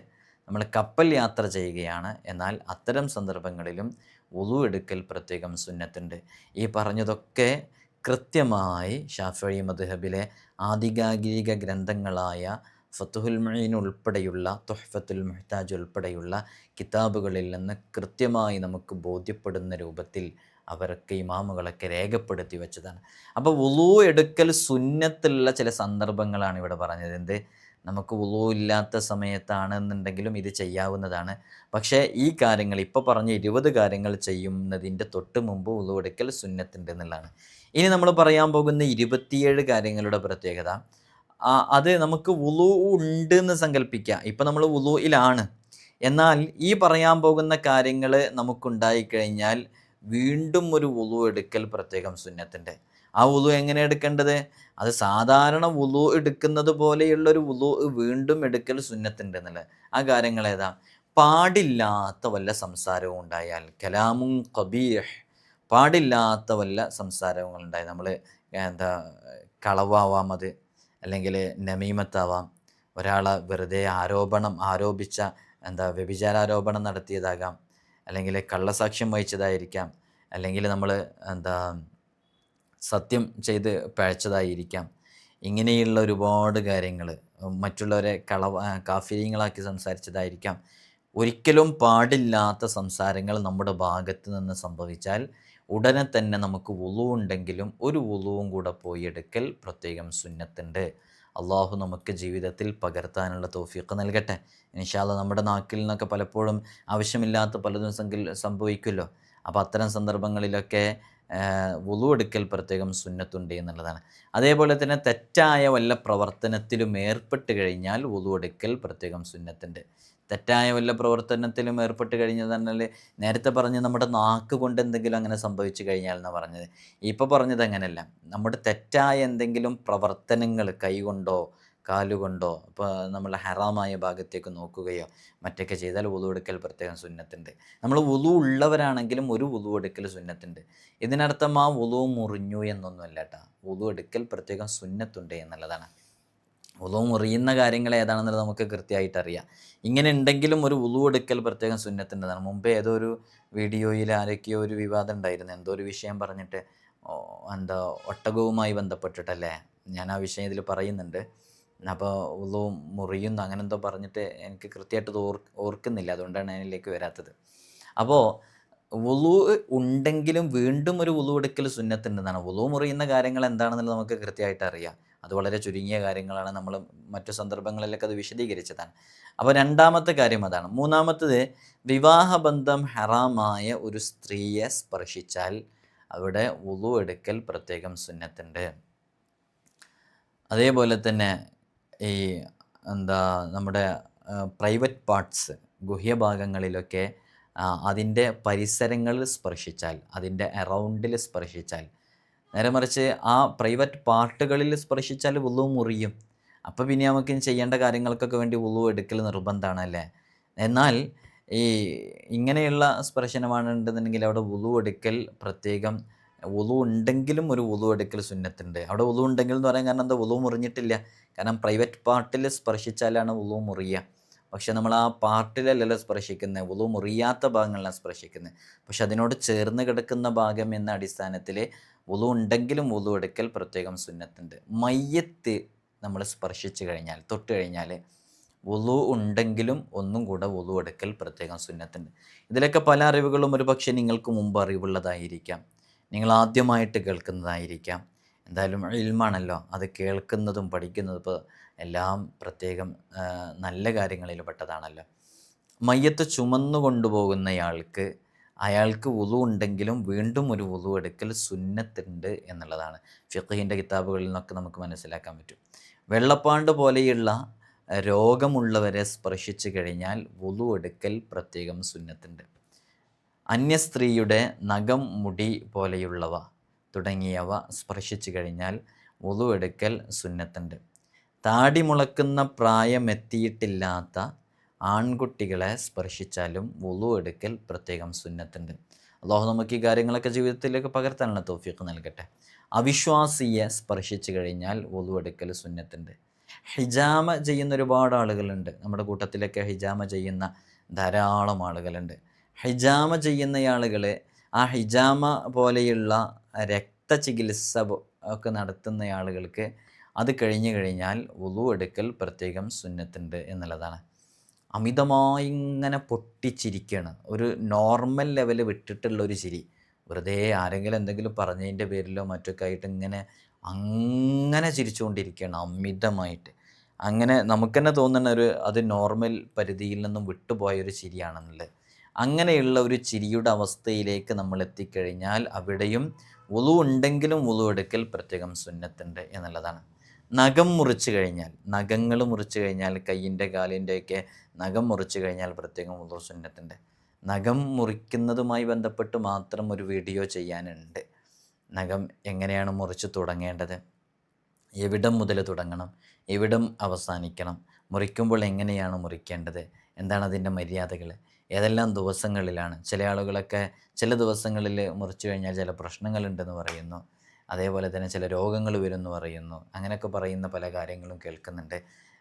നമ്മൾ കപ്പൽ യാത്ര ചെയ്യുകയാണ്. എന്നാൽ അത്തരം സന്ദർഭങ്ങളിലും വുളു എടുക്കൽ പ്രത്യേകം സുന്നത്തിന്റെ ഈ പറഞ്ഞതൊക്കെ കൃത്യമായി ഷാഫി മദ്ഹബിലെ ആധികാരിക ഗ്രന്ഥങ്ങളായ ഫത്തുഹുൽ മൊയ്ൻ ഉൾപ്പെടെയുള്ള തുഹ്ഫത്തുൽ മുഹ്താജ് ഉൾപ്പെടെയുള്ള കിതാബുകളിൽ നിന്ന് കൃത്യമായി നമുക്ക് ബോധ്യപ്പെടുന്ന രൂപത്തിൽ അവരൊക്കെ ഇമാമുകളൊക്കെ രേഖപ്പെടുത്തി വെച്ചതാണ്. അപ്പോൾ വുളു എടുക്കൽ സുന്നത്തുള്ള ചില സന്ദർഭങ്ങളാണ് ഇവിടെ പറഞ്ഞത്. എന്ത്? നമുക്ക് വുളു ഇല്ലാത്ത സമയത്താണെന്നുണ്ടെങ്കിലും ഇത് ചെയ്യാവുന്നതാണ്. പക്ഷേ ഈ കാര്യങ്ങൾ ഇപ്പോൾ പറഞ്ഞ ഇരുപത് കാര്യങ്ങൾ ചെയ്യുന്നതിന്റെ തൊട്ട് മുമ്പ് വുളു എടുക്കൽ സുന്നത്തുണ്ട് എന്നുള്ളതാണ്. ഇനി നമ്മൾ പറയാൻ പോകുന്ന ഇരുപത്തിയേഴ് കാര്യങ്ങളുടെ പ്രത്യേകത. അത് നമുക്ക് വുളു ഉണ്ട് എന്ന് സങ്കല്പിക്കുക ഇപ്പം നമ്മൾ വുളുയിലാണ് എന്നാൽ ഈ പറയാൻ പോകുന്ന കാര്യങ്ങൾ നമുക്കുണ്ടായിക്കഴിഞ്ഞാൽ വീണ്ടും ഒരു വുളു എടുക്കൽ പ്രത്യേകം സുന്നത്തിന്റെ ആ വുളു എങ്ങനെ എടുക്കേണ്ടത്? അത് സാധാരണ വുളു എടുക്കുന്നത് പോലെയുള്ളൊരു വുളു വീണ്ടും എടുക്കൽ സുന്നത്തിന്റെ എന്നുള്ളത് ആ കാര്യങ്ങൾ ഏതാ? പാടില്ലാത്ത വല്ല സംസാരവും ഉണ്ടായാൽ. കലാമും കബീഹ് പാടില്ലാത്ത വല്ല സംസാരങ്ങൾ നമ്മൾ എന്താ കളവാവാം അത് അല്ലെങ്കിൽ നമീമത്താവാം. ഒരാളെ വെറുതെ ആരോപണം ആരോപിച്ച എന്താ വ്യഭിചാരാരോപണം നടത്തിയതാകാം. അല്ലെങ്കിൽ കള്ളസാക്ഷ്യം വഹിച്ചതായിരിക്കാം. അല്ലെങ്കിൽ നമ്മൾ എന്താ സത്യം ചെയ്ത് പഴച്ചതായിരിക്കാം. ഇങ്ങനെയുള്ള ഒരുപാട് കാര്യങ്ങൾ മറ്റുള്ളവരെ കളവ കാഫര്യങ്ങളാക്കി സംസാരിച്ചതായിരിക്കാം. ഒരിക്കലും പാടില്ലാത്ത സംസാരങ്ങൾ നമ്മുടെ ഭാഗത്ത് നിന്ന് സംഭവിച്ചാൽ ഉടനെ തന്നെ നമുക്ക് വുളു ഉണ്ടെങ്കിലും ഒരു വുളുവും കൂടെ പോയി എടുക്കൽ പ്രത്യേകം സുന്നത്തുണ്ട്. അള്ളാഹു നമുക്ക് ജീവിതത്തിൽ പകർത്താനുള്ള തോഫീക്ക് നൽകട്ടെ. ഇനിഷാല്ല നമ്മുടെ നാക്കിൽ നിന്നൊക്കെ പലപ്പോഴും ആവശ്യമില്ലാത്ത പലതും സംഭവിക്കുമല്ലോ. അപ്പോൾ അത്തരം സന്ദർഭങ്ങളിലൊക്കെ വുളു എടുക്കൽ പ്രത്യേകം സുന്നത്തുണ്ട് എന്നുള്ളതാണ്. അതേപോലെ തന്നെ തെറ്റായ വല്ല പ്രവർത്തനത്തിലും ഏർപ്പെട്ട് കഴിഞ്ഞാൽ വുളു എടുക്കൽ പ്രത്യേകം സുന്നത്തുണ്ട്. തെറ്റായ വല്ല പ്രവർത്തനത്തിലും ഏർപ്പെട്ട് കഴിഞ്ഞാൽ തന്നെ നേരത്തെ പറഞ്ഞ് നമ്മുടെ നാക്ക് കൊണ്ട് എന്തെങ്കിലും അങ്ങനെ സംഭവിച്ചു കഴിഞ്ഞാൽ എന്നാണ് പറഞ്ഞത്. ഇപ്പോൾ പറഞ്ഞത് അങ്ങനെയല്ല നമ്മുടെ തെറ്റായ എന്തെങ്കിലും പ്രവർത്തനങ്ങൾ കൈകൊണ്ടോ കാലുകൊണ്ടോ ഇപ്പോൾ നമ്മൾ ഹറാമായ ഭാഗത്തേക്ക് നോക്കുകയോ മറ്റൊക്കെ ചെയ്താൽ വുളു എടുക്കൽ പ്രത്യേകം സുന്നത്തുണ്ട്. നമ്മൾ വുളു ഉള്ളവരാണെങ്കിലും ഒരു വുളു എടുക്കൽ സുന്നത്തുണ്ട്. ഇതിനർത്ഥം ആ വുളു മുറിഞ്ഞു എന്നൊന്നുമല്ല കേട്ടോ വുളു എടുക്കൽ പ്രത്യേകം സുന്നത്തുണ്ട് എന്നുള്ളതാണ്. വുളു മുറിയുന്ന കാര്യങ്ങൾ ഏതാണെന്നുള്ളത് നമുക്ക് കൃത്യമായിട്ട് അറിയാം. ഇങ്ങനെ ഉണ്ടെങ്കിലും ഒരു വുളു എടുക്കൽ പ്രത്യേകം സുന്നത്തിന്റെതാണ്. മുമ്പ് ഏതോ ഒരു വീഡിയോയിൽ ആരൊക്കെയോ ഒരു വിവാദം ഉണ്ടായിരുന്നു. എന്തോ ഒരു വിഷയം പറഞ്ഞിട്ട് എന്താ ഒട്ടകവുമായി ബന്ധപ്പെട്ടിട്ടല്ലേ? ഞാൻ ആ വിഷയം ഇതിൽ പറയുന്നുണ്ട്. അപ്പോൾ ഉളു മുറിയുന്നു അങ്ങനെ എന്തോ പറഞ്ഞിട്ട് എനിക്ക് കൃത്യമായിട്ട് ഓർ ഓർക്കുന്നില്ല. അതുകൊണ്ടാണ് ഞാൻ ഇതിലേക്ക് വരാത്തത്. അപ്പോൾ ഉളു ഉണ്ടെങ്കിലും വീണ്ടും ഒരു ഉളു എടുക്കൽ സുന്നത്തുണ്ടെന്നാണ്. ഉളു മുറിയുന്ന കാര്യങ്ങൾ എന്താണെന്നുള്ളത് നമുക്ക് കൃത്യമായിട്ട് അറിയാം. അത് വളരെ ചുരുങ്ങിയ കാര്യങ്ങളാണ്. നമ്മൾ മറ്റു സന്ദർഭങ്ങളിലൊക്കെ അത് വിശദീകരിച്ചതാണ്. അപ്പോൾ രണ്ടാമത്തെ കാര്യം അതാണ്. മൂന്നാമത്തത് വിവാഹബന്ധം ഹറാമായ ഒരു സ്ത്രീയെ സ്പർശിച്ചാൽ അവിടെ ഉളു എടുക്കൽ പ്രത്യേകം സുന്നത്തുണ്ട്. അതേപോലെ തന്നെ ഈ എന്താ നമ്മുടെ പ്രൈവറ്റ് പാർട്സ് ഗുഹ്യഭാഗങ്ങളിലൊക്കെ അതിന്റെ പരിസരങ്ങളിൽ സ്പർശിച്ചാൽ അതിന്റെ അറൗണ്ടിൽ സ്പർശിച്ചാൽ നേരെ മറിച്ച് ആ പ്രൈവറ്റ് പാർട്ടുകളിൽ സ്പർശിച്ചാൽ ഉള്ളു മുറിയും. അപ്പോൾ പിന്നെ നമുക്ക് ചെയ്യേണ്ട കാര്യങ്ങൾക്കൊക്കെ വേണ്ടി ഉള്ളു എടുക്കൽ നിർബന്ധമാണ് അല്ലേ? എന്നാൽ ഈ ഇങ്ങനെയുള്ള സ്പർശനമാണ് ഉണ്ടെന്നുണ്ടെങ്കിൽ അവിടെ ഉളു എടുക്കൽ പ്രത്യേകം ഉളു ഉണ്ടെങ്കിലും ഒരു ഉളു എടുക്കൽ സുന്നത്തുണ്ട്. അവിടെ ഉളു ഉണ്ടെങ്കിൽ എന്ന് പറയാൻ കാരണം എന്താ? ഉളു മുറിഞ്ഞിട്ടില്ല. കാരണം പ്രൈവറ്റ് പാർട്ടിൽ സ്പർശിച്ചാലാണ് ഉളു മുറിയുക. പക്ഷെ നമ്മൾ ആ പാർട്ടിലല്ലല്ലോ സ്പർശിക്കുന്നത് ഉളു മുറിയാത്ത ഭാഗങ്ങളിലാണ് സ്പർശിക്കുന്നത് പക്ഷെ അതിനോട് ചേർന്ന് കിടക്കുന്ന ഭാഗം എന്ന അടിസ്ഥാനത്തിൽ ഉളു ഉണ്ടെങ്കിലും വുളു എടുക്കൽ പ്രത്യേകം സുന്നത്തുണ്ട്. മയ്യത്ത് നമ്മൾ സ്പർശിച്ചു കഴിഞ്ഞാൽ തൊട്ട് കഴിഞ്ഞാൽ വുളു ഉണ്ടെങ്കിലും ഒന്നും കൂടെ വുളു എടുക്കൽ പ്രത്യേകം സുന്നത്തുണ്ട്. ഇതിലൊക്കെ പല അറിവുകളും ഒരു പക്ഷേ നിങ്ങൾക്ക് മുമ്പ് അറിവുള്ളതായിരിക്കാം. നിങ്ങൾ ആദ്യമായിട്ട് കേൾക്കുന്നതായിരിക്കാം. എന്തായാലും ഇൽമാണല്ലോ അത് കേൾക്കുന്നതും പഠിക്കുന്നതും ഇപ്പോൾ എല്ലാം പ്രത്യേകം നല്ല കാര്യങ്ങളിൽ പെട്ടതാണല്ലോ. മയ്യത്ത് ചുമന്നു കൊണ്ടുപോകുന്നയാൾക്ക് അയാൾക്ക് വുളു ഉണ്ടെങ്കിലും വീണ്ടും ഒരു വുളു എടുക്കൽ സുന്നത്തുണ്ട് എന്നുള്ളതാണ്. ഫിഖഹിന്റെ കിതാബുകളിൽ നിന്നൊക്കെ നമുക്ക് മനസ്സിലാക്കാൻ പറ്റും. വെള്ളപ്പാണ്ട് പോലെയുള്ള രോഗമുള്ളവരെ സ്പർശിച്ചു കഴിഞ്ഞാൽ വുളു എടുക്കൽ പ്രത്യേകം സുന്നത്തുണ്ട്. അന്യസ്ത്രീയുടെ നഖം മുടി പോലെയുള്ളവ തുടങ്ങിയവ സ്പർശിച്ചു കഴിഞ്ഞാൽ വുളു എടുക്കൽ സുന്നത്തുണ്ട്. താടി മുളക്കുന്ന പ്രായമെത്തിയിട്ടില്ലാത്ത ആൺകുട്ടികളെ സ്പർശിച്ചാലും വുളു എടുക്കൽ പ്രത്യേകം സുന്നത്തുണ്ട്. അള്ളാഹു നമുക്ക് ഈ കാര്യങ്ങളൊക്കെ ജീവിതത്തിലേക്ക് പകർത്താനുള്ള തോഫിക്ക് നൽകട്ടെ. അവിശ്വാസിയെ സ്പർശിച്ചു കഴിഞ്ഞാൽ വുളു എടുക്കൽ സുന്നത്തുണ്ട്. ഹിജാമ ചെയ്യുന്ന ഒരുപാട് ആളുകളുണ്ട്. നമ്മുടെ കൂട്ടത്തിലൊക്കെ ഹിജാമ ചെയ്യുന്ന ധാരാളം ആളുകളുണ്ട്. ഹിജാമ ചെയ്യുന്ന ആളുകൾ ആ ഹിജാമ പോലെയുള്ള രക്തചികിത്സ ഒക്കെ നടത്തുന്ന ആളുകൾക്ക് അത് കഴിഞ്ഞു കഴിഞ്ഞാൽ ഉളു എടുക്കൽ പ്രത്യേകം സുന്നത്തുണ്ട് എന്നുള്ളതാണ്. അമിതമായി ഇങ്ങനെ പൊട്ടിച്ചിരിക്കുകയാണ് ഒരു നോർമൽ ലെവൽ വിട്ടിട്ടുള്ള ഒരു ചിരി. വെറുതെ ആരെങ്കിലും എന്തെങ്കിലും പറഞ്ഞതിന്റെ പേരിലോ മറ്റൊക്കെ ആയിട്ട് ഇങ്ങനെ അങ്ങനെ ചിരിച്ചുകൊണ്ടിരിക്കുകയാണ് അമിതമായിട്ട്. അങ്ങനെ നമുക്ക് തന്നെ തോന്നുന്ന ഒരു അത് നോർമൽ പരിധിയിൽ നിന്നും വിട്ടുപോയ ഒരു ചിരിയാണെന്നുള്ളത്. അങ്ങനെയുള്ള ഒരു ചിരിയുടെ അവസ്ഥയിലേക്ക് നമ്മൾ എത്തിക്കഴിഞ്ഞാൽ അവിടെയും ഉളു ഉണ്ടെങ്കിലും ഉളു എടുക്കൽ പ്രത്യേകം സുന്നത്തുണ്ട് എന്നുള്ളതാണ്. നഖം മുറിച്ചു കഴിഞ്ഞാൽ നഖങ്ങൾ മുറിച്ചു കഴിഞ്ഞാൽ കയ്യിന്റെ കാലിന്റെയൊക്കെ നഖം മുറിച്ചു കഴിഞ്ഞാൽ പ്രത്യേകം ഉദർ സുന്നത്തിന്റെ നഖം മുറിക്കുന്നതുമായി ബന്ധപ്പെട്ട് മാത്രം ഒരു വീഡിയോ ചെയ്യാനുണ്ട്. നഖം എങ്ങനെയാണ് മുറിച്ച് തുടങ്ങേണ്ടത്? എവിടം മുതൽ തുടങ്ങണം? എവിടം അവസാനിക്കണം? മുറിക്കുമ്പോൾ എങ്ങനെയാണ് മുറിക്കേണ്ടത്? എന്താണ് അതിന്റെ മര്യാദകൾ? ഏതെല്ലാം ദിവസങ്ങളിലാണ്? ചില ആളുകളൊക്കെ ചില ദിവസങ്ങളിൽ മുറിച്ചു കഴിഞ്ഞാൽ ചില പ്രശ്നങ്ങളുണ്ടെന്ന് പറയുന്നു. അതേപോലെ തന്നെ ചില രോഗങ്ങൾ വരുമെന്ന് പറയുന്നു. അങ്ങനെയൊക്കെ പറയുന്ന പല കാര്യങ്ങളും കേൾക്കുന്നുണ്ട്.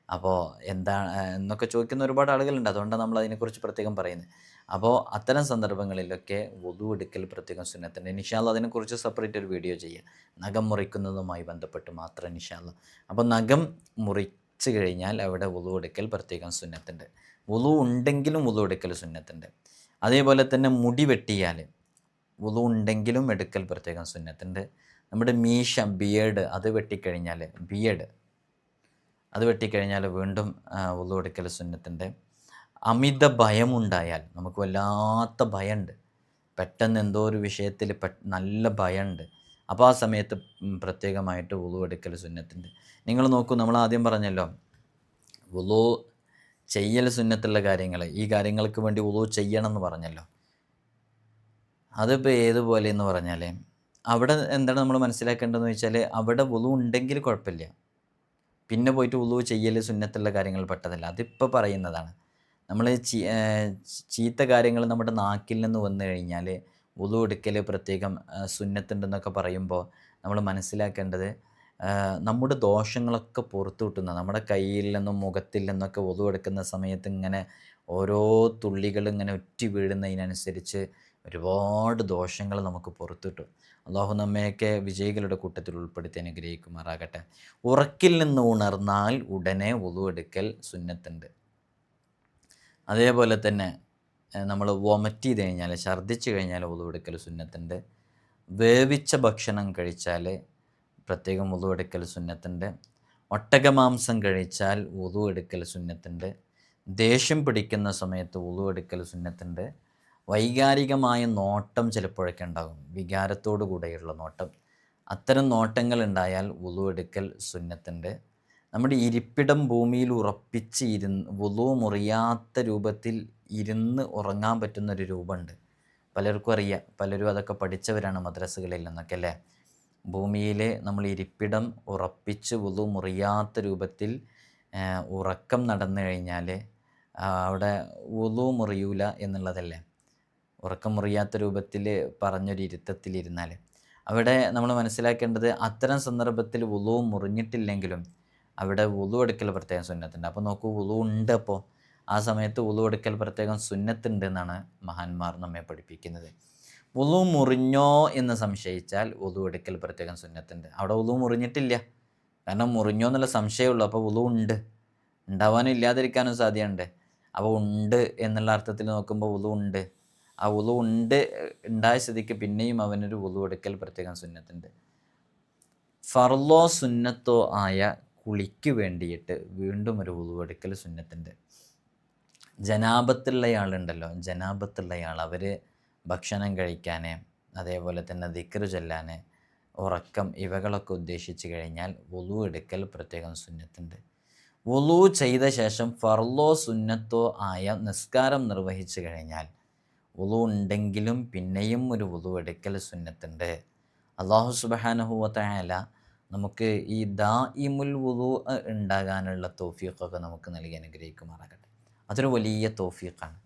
അപ്പോൾ എന്താ എന്നൊക്കെ ചോദിക്കുന്ന ഒരുപാട് ആളുകളുണ്ട്. അതുകൊണ്ടാണ് നമ്മൾ അതിനെക്കുറിച്ച് പ്രത്യേകം പറയുന്നത്. അപ്പോൾ അത്തരം സന്ദർഭങ്ങളിലൊക്കെ വധു എടുക്കൽ പ്രത്യേകം സുന്നത്തുണ്ട്. നിഷാല്ല അതിനെക്കുറിച്ച് സെപ്പറേറ്റ് ഒരു വീഡിയോ ചെയ്യുക നഖം മുറിക്കുന്നതുമായി ബന്ധപ്പെട്ട് മാത്രം നിഷാല്ല അപ്പോൾ നഖം മുറിച്ച് കഴിഞ്ഞാൽ അവിടെ വുളു എടുക്കൽ പ്രത്യേകം സുന്നത്തുണ്ട്. വുളു ഉണ്ടെങ്കിലും വുളു എടുക്കൽ സുന്നത്തുണ്ട്. അതേപോലെ തന്നെ മുടി വെട്ടിയാൽ വുളു ഉണ്ടെങ്കിലും എടുക്കൽ പ്രത്യേകം സുന്നത്തുണ്ട്. നമ്മുടെ മീശ ബിയേഡ് അത് വെട്ടിക്കഴിഞ്ഞാൽ ബിയേഡ് അത് വെട്ടിക്കഴിഞ്ഞാൽ വീണ്ടും ഉള്ളു എടുക്കൽ സുന്നത്തിന്റെ അമിത ഭയമുണ്ടായാൽ നമുക്ക് വല്ലാത്ത ഭയമുണ്ട് പെട്ടെന്ന് എന്തോ ഒരു വിഷയത്തിൽ നല്ല ഭയമുണ്ട് അപ്പോൾ ആ സമയത്ത് പ്രത്യേകമായിട്ട് ഉളു എടുക്കൽ സുന്നത്തിന്റെ നിങ്ങൾ നോക്കൂ നമ്മൾ ആദ്യം പറഞ്ഞല്ലോ ഉളു ചെയ്യൽ സുന്നത്തുള്ള കാര്യങ്ങൾ ഈ കാര്യങ്ങൾക്ക് വേണ്ടി ഉളു ചെയ്യണം എന്ന് പറഞ്ഞല്ലോ. അതിപ്പോൾ ഏതുപോലെ എന്ന് പറഞ്ഞാൽ അവിടെ എന്താണ് നമ്മൾ മനസ്സിലാക്കേണ്ടതെന്ന് വെച്ചാൽ അവിടെ ഉളു ഉണ്ടെങ്കിൽ കുഴപ്പമില്ല. പിന്നെ പോയിട്ട് ഉളു ചെയ്യൽ സുന്നത്തുള്ള കാര്യങ്ങൾ പെട്ടതല്ല. അതിപ്പോൾ പറയുന്നതാണ്. നമ്മൾ ചീത്ത കാര്യങ്ങൾ നമ്മുടെ നാക്കിൽ നിന്ന് വന്നു കഴിഞ്ഞാൽ ഉളു എടുക്കൽ പ്രത്യേകം സുന്നത്തുണ്ടെന്നൊക്കെ പറയുമ്പോൾ നമ്മൾ മനസ്സിലാക്കേണ്ടത് നമ്മുടെ ദോഷങ്ങളൊക്കെ പുറത്തു കിട്ടുന്ന നമ്മുടെ കയ്യിൽ നിന്നും മുഖത്തിൽ നിന്നൊക്കെ ഒതു എടുക്കുന്ന സമയത്ത് ഇങ്ങനെ ഓരോ തുള്ളികൾ ഇങ്ങനെ ഉറ്റി വീഴുന്നതിനനുസരിച്ച് ഒരുപാട് ദോഷങ്ങൾ നമുക്ക് പുറത്തു കിട്ടും അള്ളാഹു നമ്മയൊക്കെ വിജയികളുടെ കൂട്ടത്തിൽ ഉൾപ്പെടുത്തി അനുഗ്രഹിക്കുമാറാകട്ടെ. ഉറക്കിൽ നിന്ന് ഉണർന്നാൽ ഉടനെ ഒതുവെടുക്കൽ സുന്നത്തുണ്ട്. അതേപോലെ തന്നെ നമ്മൾ വൊമറ്റ് ചെയ്ത് കഴിഞ്ഞാൽ ഛർദ്ദിച്ച് കഴിഞ്ഞാൽ ഒതുവെടുക്കൽ സുന്നത്തുണ്ട്. വേവിച്ച ഭക്ഷണം കഴിച്ചാൽ പ്രത്യേകം ഒതുവെടുക്കൽ സുന്നത്തുണ്ട്. ഒട്ടകമാംസം കഴിച്ചാൽ ഒതുവെടുക്കൽ സുന്നത്തുണ്ട്. ദേഷ്യം പിടിക്കുന്ന സമയത്ത് ഒതുവെടുക്കൽ സുന്നത്തുണ്ട്. വൈകാരികമായ നോട്ടം ചിലപ്പോഴൊക്കെ ഉണ്ടാകും. വികാരത്തോടു കൂടെയുള്ള നോട്ടം. അത്തരം നോട്ടങ്ങൾ ഉണ്ടായാൽ വുളു എടുക്കൽ സുന്നത്തുണ്ട്. നമ്മുടെ ഇരിപ്പിടം ഭൂമിയിൽ ഉറപ്പിച്ച് ഇരുന്ന് വുളു മുറിയാത്ത രൂപത്തിൽ ഇരുന്ന് ഉറങ്ങാൻ പറ്റുന്നൊരു രൂപമുണ്ട്. പലർക്കും അറിയാം. പലരും അതൊക്കെ പഠിച്ചവരാണ് മദ്രസകളിൽ നിന്നൊക്കെ അല്ലേ? ഭൂമിയിലെ നമ്മൾ ഇരിപ്പിടം ഉറപ്പിച്ച് വുളു മുറിയാത്ത രൂപത്തിൽ ഉറക്കം നടന്നു കഴിഞ്ഞാൽ അവിടെ വുളു മുറിയൂല എന്നുള്ളതല്ലേ? ഉറക്കം രൂപത്തിൽ പറഞ്ഞൊരു ഇരുത്തത്തിലിരുന്നാൽ. അവിടെ നമ്മൾ മനസ്സിലാക്കേണ്ടത് അത്തരം സന്ദർഭത്തിൽ വുളു മുറിഞ്ഞിട്ടില്ലെങ്കിലും അവിടെ വുളു എടുക്കൽ പ്രത്യേകം സുന്നത്തുണ്ട്. അപ്പോൾ നോക്കൂ വുളു ഉണ്ട് അപ്പോൾ ആ സമയത്ത് വുളു എടുക്കൽ പ്രത്യേകം സുന്നത്തുണ്ട് എന്നാണ് മഹാന്മാർ നമ്മെ പഠിപ്പിക്കുന്നത്. വുളു മുറിഞ്ഞോ എന്ന് സംശയിച്ചാൽ വുളു എടുക്കൽ പ്രത്യേകം സുന്നത്തുണ്ട്. അവിടെ വുളു മുറിഞ്ഞിട്ടില്ല. കാരണം മുറിഞ്ഞോ എന്നുള്ള സംശയമുള്ളൂ അപ്പോൾ വുളു ഉണ്ട്. ഉണ്ടാവാനും ഇല്ലാതിരിക്കാനും സാധ്യതയുണ്ട്. അപ്പോൾ ഉണ്ട് എന്നുള്ള അർത്ഥത്തിൽ നോക്കുമ്പോൾ വുളു ഉണ്ട്. ആ ഉളു ഉണ്ട് ഉണ്ടായ സ്ഥിതിക്ക് പിന്നെയും അവനൊരു ഉളു എടുക്കൽ പ്രത്യേകം സുന്നത്തുണ്ട്. ഫർലോ സുന്നത്തോ ആയ കുളിക്ക് വേണ്ടിയിട്ട് വീണ്ടും ഒരു ഉളു എടുക്കൽ സുന്നത്തുണ്ട്. ജനാപത്തുള്ളയാളുണ്ടല്ലോ ജനാപത്തുള്ളയാൾ അവർ ഭക്ഷണം കഴിക്കാൻ അതേപോലെ തന്നെ ദിക്കറ് ചൊല്ലാൻ ഉറക്കം ഇവകളൊക്കെ ഉദ്ദേശിച്ച് കഴിഞ്ഞാൽ വുളു എടുക്കൽ പ്രത്യേകം സുന്നത്തുണ്ട്. വുളു ചെയ്ത ശേഷം ഫർലോ സുന്നത്തോ ആയ നിസ്കാരം നിർവഹിച്ചു കഴിഞ്ഞാൽ വുളു ഉണ്ടെങ്കിലും പിന്നെയും ഒരു വുളു എടുക്കൽ സുന്നത്തുണ്ട്. അള്ളാഹു സുബാനഹുവല നമുക്ക് ഈ ദാ ഇമുൽ വുളു ഉണ്ടാകാനുള്ള തോഫീഖൊക്കെ നമുക്ക് നൽകി അനുഗ്രഹിക്കുമാറാകട്ടെ. അതൊരു വലിയ തോഫീഖാണ്.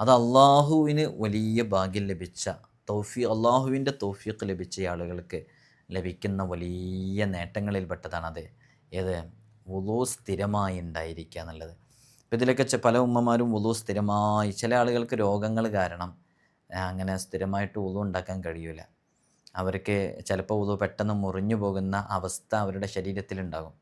അത് അള്ളാഹുവിന് വലിയ ഭാഗ്യം ലഭിച്ച തൗഫീ അള്ളാഹുവിന്റെ തോഫീഖ് ലഭിച്ച ആളുകൾക്ക് ലഭിക്കുന്ന വലിയ നേട്ടങ്ങളിൽപ്പെട്ടതാണത് ഏത്? വുളു സ്ഥിരമായി ഉണ്ടായിരിക്കുക എന്നുള്ളത്. ഇപ്പം ഇതിലൊക്കെ പല ഉമ്മമാരും ഉളു സ്ഥിരമായി ചില ആളുകൾക്ക് രോഗങ്ങൾ കാരണം അങ്ങനെ സ്ഥിരമായിട്ട് ഉളു ഉണ്ടാക്കാൻ കഴിയൂല. അവർക്ക് ചിലപ്പോൾ ഉളു പെട്ടെന്ന് മുറിഞ്ഞു പോകുന്ന അവസ്ഥ അവരുടെ ശരീരത്തിലുണ്ടാകും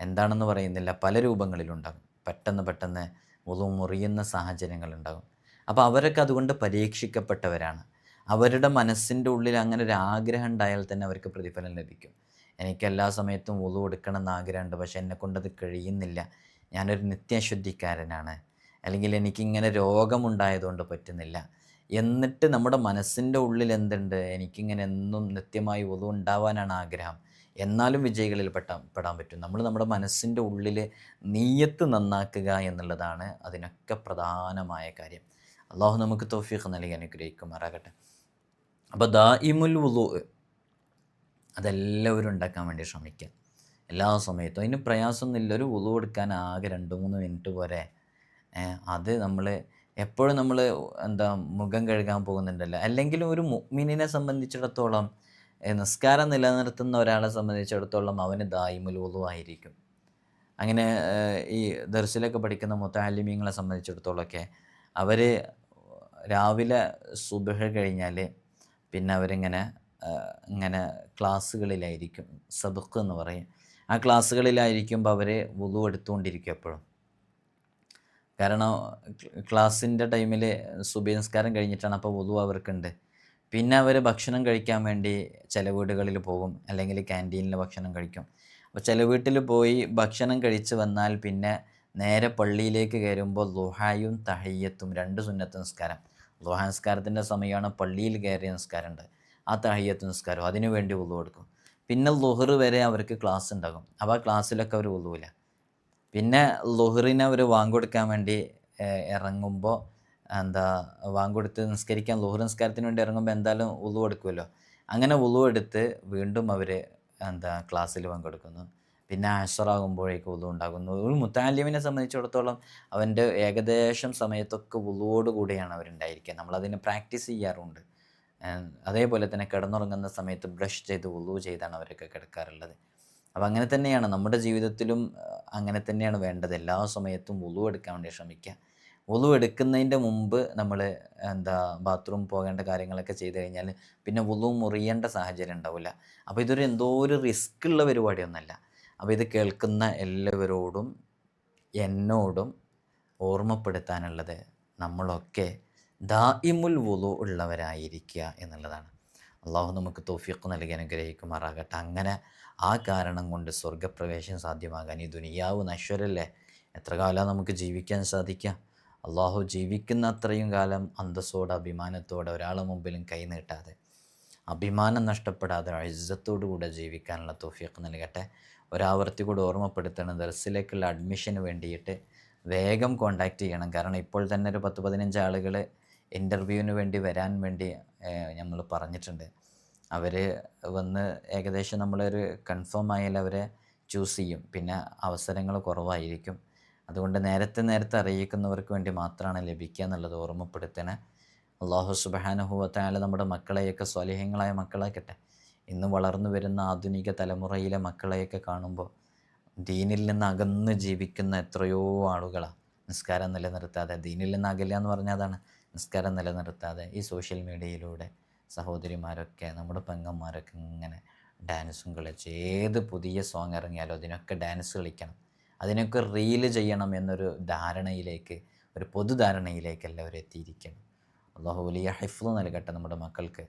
എന്താണെന്ന് പറയുന്നില്ല. പല രൂപങ്ങളിലുണ്ടാകും പെട്ടെന്ന് പെട്ടെന്ന് ഉളു മുറിയുന്ന സാഹചര്യങ്ങളുണ്ടാകും അപ്പോൾ അവരൊക്കെ അതുകൊണ്ട് പരീക്ഷിക്കപ്പെട്ടവരാണ്. അവരുടെ മനസ്സിന്റെ ഉള്ളിൽ അങ്ങനെ ഒരു ആഗ്രഹം ഉണ്ടായാൽ തന്നെ അവർക്ക് പ്രതിഫലം ലഭിക്കും. എനിക്ക് എല്ലാ സമയത്തും ഉളു എടുക്കണം എന്ന് ആഗ്രഹമുണ്ട്. പക്ഷേ എന്നെ കൊണ്ടത് കഴിയുന്നില്ല. ഞാനൊരു നിത്യശുദ്ധിക്കാരനാണ്. അല്ലെങ്കിൽ എനിക്കിങ്ങനെ രോഗമുണ്ടായതുകൊണ്ട് പറ്റുന്നില്ല. എന്നിട്ട് നമ്മുടെ മനസ്സിന്റെ ഉള്ളിൽ എന്തുണ്ട്? എനിക്കിങ്ങനെ എന്നും നിത്യമായി ഒതു ഉണ്ടാവാനാണ് ആഗ്രഹം. എന്നാലും വിജയികളിൽ പെട്ടാൻ പെടാൻ പറ്റും. നമ്മൾ നമ്മുടെ മനസ്സിന്റെ ഉള്ളിൽ നീയത്ത് നന്നാക്കുക എന്നുള്ളതാണ് അതിനൊക്കെ പ്രധാനമായ കാര്യം. അള്ളാഹു നമുക്ക് തോഫീഖ് നൽകി അനുഗ്രഹിക്കുമാറാകട്ടെ. അപ്പോൾ ദാ ഇമുൽ വുളു അതെല്ലാവരും ഉണ്ടാക്കാൻ വേണ്ടി ശ്രമിക്കുക. എല്ലാ സമയത്തും. അതിന് പ്രയാസമൊന്നുമില്ല ഒരു ഉളു എടുക്കാൻ ആകെ രണ്ട് മൂന്ന് മിനിറ്റ് പോരെ. അത് നമ്മൾ എപ്പോഴും നമ്മൾ എന്താ മുഖം കഴുകാൻ പോകുന്നുണ്ടല്ലോ. അല്ലെങ്കിൽ ഒരു മിനിനെ സംബന്ധിച്ചിടത്തോളം നിസ്കാരം നിലനിർത്തുന്ന ഒരാളെ സംബന്ധിച്ചിടത്തോളം അവന് ദായിമുൽ വുളു ആയിരിക്കും. അങ്ങനെ ഈ ദർസിലൊക്കെ പഠിക്കുന്ന മുത്താലിമീങ്ങളെ സംബന്ധിച്ചിടത്തോളമൊക്കെ അവർ രാവിലെ സുബഹ കഴിഞ്ഞാൽ പിന്നെ അവരിങ്ങനെ ഇങ്ങനെ ക്ലാസ്സുകളിലായിരിക്കും. സബക്ക് എന്ന് പറയും. ആ ക്ലാസ്സുകളിലായിരിക്കുമ്പോൾ അവർ വുളു എടുത്തുകൊണ്ടിരിക്കും എപ്പോഴും കാരണം ക്ലാസ്സിന്റെ ടൈമിൽ സുബിനസ്കാരം കഴിഞ്ഞിട്ടാണ് അപ്പോൾ വുളു അവർക്കുണ്ട്. പിന്നെ അവർ ഭക്ഷണം കഴിക്കാൻ വേണ്ടി ചില വീടുകളിൽ പോകും അല്ലെങ്കിൽ ക്യാന്റീനിൽ ഭക്ഷണം കഴിക്കും. അപ്പോൾ ചില വീട്ടിൽ പോയി ഭക്ഷണം കഴിച്ച് വന്നാൽ പിന്നെ നേരെ പള്ളിയിലേക്ക് കയറുമ്പോൾ ലുഹായും തഹയ്യത്തും രണ്ട് സുന്നത്ത് നിസ്കാരം. ലുഹ നിസ്കാരത്തിന്റെ സമയമാണ് പള്ളിയിൽ കയറിയ നിസ്കാരമുണ്ട്. ആ തഹയ്യത്ത് നിസ്കാരം അതിനു വേണ്ടി ഉള്ളു കൊടുക്കും പിന്നെ ലുഹർ വരെ അവർക്ക് ക്ലാസ് ഉണ്ടാകും. അപ്പോൾ ആ ക്ലാസ്സിലൊക്കെ അവർ ഒതുവില്ല പിന്നെ ലുഹറിനെ അവർ വാങ്ങിക്കൊടുക്കാൻ വേണ്ടി ഇറങ്ങുമ്പോൾ എന്താ വാങ്ങിക്കൊടുത്ത് നിസ്കരിക്കാൻ ലുഹർ നിസ്കാരത്തിന് വേണ്ടി ഇറങ്ങുമ്പോൾ എന്തായാലും ഉളു എടുക്കുമല്ലോ അങ്ങനെ ഉളു എടുത്ത് വീണ്ടും അവർ എന്താ ക്ലാസ്സിൽ പങ്കെടുക്കുന്നു. പിന്നെ ആശ്വറാകുമ്പോഴേക്കും ഉളു ഉണ്ടാകുന്നു. ഒരു മുത്താലിമിനെ സംബന്ധിച്ചിടത്തോളം അവന്റെ ഏകദേശം സമയത്തൊക്കെ ഉളുവോട് കൂടിയാണ് അവരുണ്ടായിരിക്കുക നമ്മളതിനെ പ്രാക്ടീസ് ചെയ്യാറുണ്ട്. അതേപോലെ തന്നെ കിടന്നുറങ്ങുന്ന സമയത്ത് ബ്രഷ് ചെയ്ത് ഉള്ളു ചെയ്താണ് അവരൊക്കെ കിടക്കാറുള്ളത്. അപ്പോൾ അങ്ങനെ തന്നെയാണ് നമ്മുടെ ജീവിതത്തിലും അങ്ങനെ തന്നെയാണ് വേണ്ടത്. എല്ലാ സമയത്തും ഉളു എടുക്കാൻ വേണ്ടി ശ്രമിക്കുക. ഉളു എടുക്കുന്നതിന്റെ മുമ്പ് നമ്മൾ എന്താ ബാത്റൂം പോകേണ്ട കാര്യങ്ങളൊക്കെ ചെയ്ത് കഴിഞ്ഞാൽ പിന്നെ ഉളു മുറിയേണ്ട സാഹചര്യം ഉണ്ടാവില്ല. അപ്പോൾ ഇതൊരു എന്തോ ഒരു റിസ്ക് ഉള്ള പരിപാടിയൊന്നുമല്ല അപ്പോൾ ഇത് കേൾക്കുന്ന എല്ലാവരോടും എന്നോടും ഓർമ്മപ്പെടുത്താനുള്ളത് നമ്മളൊക്കെ ദായിമുൽ വുളു ഉള്ളവരായിരിക്കുക എന്നുള്ളതാണ്. അള്ളാഹു നമുക്ക് തോഫിക്ക് നൽകി അനുഗ്രഹിക്കുമാറാകട്ടെ. അങ്ങനെ ആ കാരണം കൊണ്ട് സ്വർഗപ്രവേശം സാധ്യമാകാൻ ഈ ദുനിയാവ് നശ്വരല്ലേ? എത്ര കാലം നമുക്ക് ജീവിക്കാൻ സാധിക്കുക അള്ളാഹു ജീവിക്കുന്ന അത്രയും കാലം അന്തസ്സോടെ അഭിമാനത്തോടെ ഒരാളെ മുമ്പിലും കൈനീട്ടാതെ അഭിമാനം നഷ്ടപ്പെടാതെ ഇജ്ജത്തോടുകൂടെ ജീവിക്കാനുള്ള തോഫിയൊക്കെ നൽകട്ടെ. ഒരാവർത്തി കൂടെ ഓർമ്മപ്പെടുത്തണം. ദർസിലേക്കുള്ള അഡ്മിഷന് വേണ്ടിയിട്ട് വേഗം കോൺടാക്റ്റ് ചെയ്യണം. കാരണം ഇപ്പോൾ തന്നെ ഒരു പത്ത് പതിനഞ്ച് ആളുകൾ ഇന്റർവ്യൂവിന് വേണ്ടി വരാൻ വേണ്ടി നമ്മൾ പറഞ്ഞിട്ടുണ്ട്. അവർ വന്ന് ഏകദേശം നമ്മളൊരു കൺഫേം ആയാൽ അവരെ ചൂസ് ചെയ്യും. പിന്നെ അവസരങ്ങൾ കുറവായിരിക്കും. അതുകൊണ്ട് നേരത്തെ നേരത്തെ അറിയിക്കുന്നവർക്ക് വേണ്ടി മാത്രമാണ് ലഭിക്കുക എന്നുള്ളത് ഓർമ്മപ്പെടുത്തണേ. അള്ളാഹു സുബാനുഭവത്തായാലും നമ്മുടെ മക്കളെയൊക്കെ സ്വലേഹങ്ങളായ മക്കളാക്കട്ടെ. ഇന്ന് വളർന്നു വരുന്ന ആധുനിക തലമുറയിലെ മക്കളെയൊക്കെ കാണുമ്പോൾ ദീനിൽ നിന്ന് അകന്ന് ജീവിക്കുന്ന എത്രയോ ആളുകളാണ് നിസ്കാരം നിലനിർത്താതെ ദീനിൽ നിന്ന് അകലെന്ന് പറഞ്ഞാൽ അതാണ്. നിസ്കാരം നിലനിർത്താതെ ഈ സോഷ്യൽ മീഡിയയിലൂടെ സഹോദരിമാരൊക്കെ നമ്മുടെ പെങ്ങന്മാരൊക്കെ ഇങ്ങനെ ഡാൻസും കളിച്ച് ഏത് പുതിയ സോങ് ഇറങ്ങിയാലും അതിനൊക്കെ ഡാൻസ് കളിക്കണം. അതിനൊക്കെ റീൽ ചെയ്യണം എന്നൊരു ധാരണയിലേക്ക് ഒരു പൊതുധാരണയിലേക്ക് എല്ലാവരും എത്തിയിരിക്കണം അള്ളാഹു വലിയ ഹിഫ്ല് നൽകട്ടെ നമ്മുടെ മക്കൾക്ക്.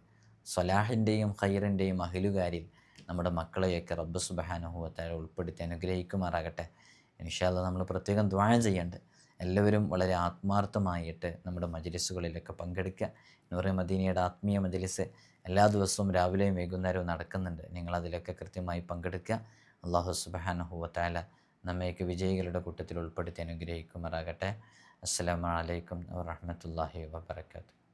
സ്വലാഹിന്റെയും ഖൈറിന്റെയും അഹിലുകാരിൽ നമ്മുടെ മക്കളെയൊക്കെ റബ്ബ് സുബഹാനുഭവത്താൽ ഉൾപ്പെടുത്തി അനുഗ്രഹിക്കുമാറാകട്ടെ. ഇൻഷാല്ല നമ്മൾ പ്രത്യേകം ദ്വാഴം ചെയ്യേണ്ടത് എല്ലാവരും വളരെ ആത്മാർത്ഥമായിട്ട് നമ്മുടെ മജലിസുകളിലൊക്കെ പങ്കെടുക്കുക. നൂറെ മദീനയുടെ ആത്മീയ മജലിസ് എല്ലാ ദിവസവും രാവിലെയും വൈകുന്നേരവും നടക്കുന്നുണ്ട്. നിങ്ങളതിലൊക്കെ കൃത്യമായി പങ്കെടുക്കുക. അള്ളാഹു സുബാനഹുവത്താല നമ്മയൊക്കെ വിജയികളുടെ കൂട്ടത്തിൽ ഉൾപ്പെടുത്തി അനുഗ്രഹിക്കുമാറാകട്ടെ. അസ്സാം വലൈക്കും വാഹമത്തല്ലാഹി വബറകാതുഹു.